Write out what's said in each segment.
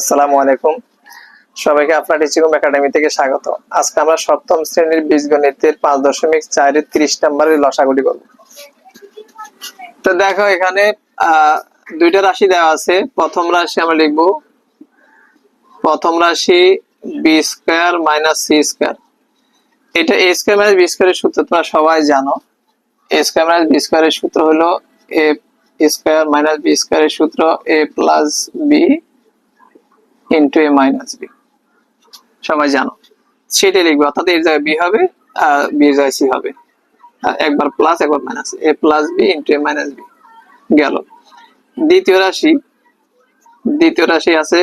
আসসালামু আলাইকুম। সবাইকে আপনার টিচিং একাডেমি থেকে স্বাগত। আজকে আমরা সপ্তম শ্রেণির বীজগণিতের পাঁচ দশমিক চারের তিরিশ নম্বরের লসাগুলি করব তো দেখো এখানে দুইটা রাশি দেওয়া আছে। প্রথম রাশি আমরা লিখব, প্রথম রাশি B square minus C square এটা এ স্কোয়ার মাইনাস বি স্কোয়ারের সূত্র, তোমরা সবাই জানো। এ স্কোয়ার মাইনাস বি স্কোয়ারের সূত্র হলো এ স্কোয়ার মাইনাস বি স্কোয়ারের সূত্র A plus B into A minus B সবাই জানো। সেটাই লিখবে, অর্থাৎ এর জায়গায় বি হবে, আর বি এর জায়গায় সি হবে। একবার প্লাস একবার minus A plus B into A minus B গেল। দ্বিতীয় রাশি দ্বিতীয় রাশি আছে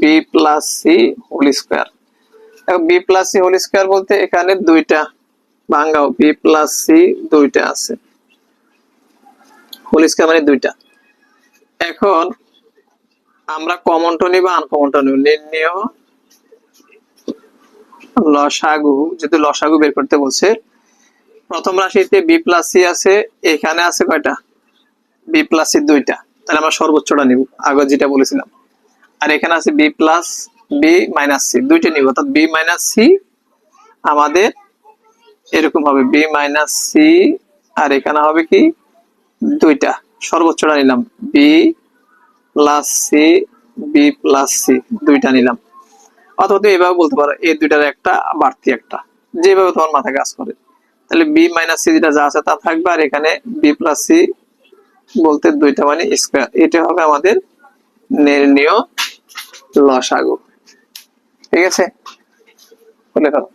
B plus C whole square B plus C whole square বলতে এখানে দুইটা ভাঙ্গাও বি প্লাস সি দুইটা আছে। হোল স্কোয়ার মানে দুইটা। এখন আমরা কমনটা নিব আনকমনটা নিব। নির্ণয় লসাগু যদি লসাগু বের করতে বলছে। প্রথম রাশিতে বি প্লাস সি আছে, এখানে আছে কয়টা? বি প্লাস সি দুইটা। তাহলে আমরা সর্বোচ্চটা নিব, আগে যেটা বলেছিলাম। আর এখানে আছে B plus B minus C দুইটা নিব, অর্থাৎ বি মাইনাস সি আমাদের এরকম হবে। বি মাইনাস সি আর এখানে হবে কি? দুইটা। সর্বোচ্চটা নিলাম B plus C B plus C দুইটা নিলাম। অথবা তুমি এভাবে বলতে পারো, এই দুইটার একটা, বাড়তি একটা। যেভাবে তোমার মাথায় কাজ করে। তাহলে বি মাইনাস সি যেটা যা আছে তা থাকবে, আর এখানে বি প্লাস সি বলতে দুইটা মানে স্কোয়ার এটা হবে আমাদের নির্ণীয় লসাগু। ঠিক আছে? বলে ফেলো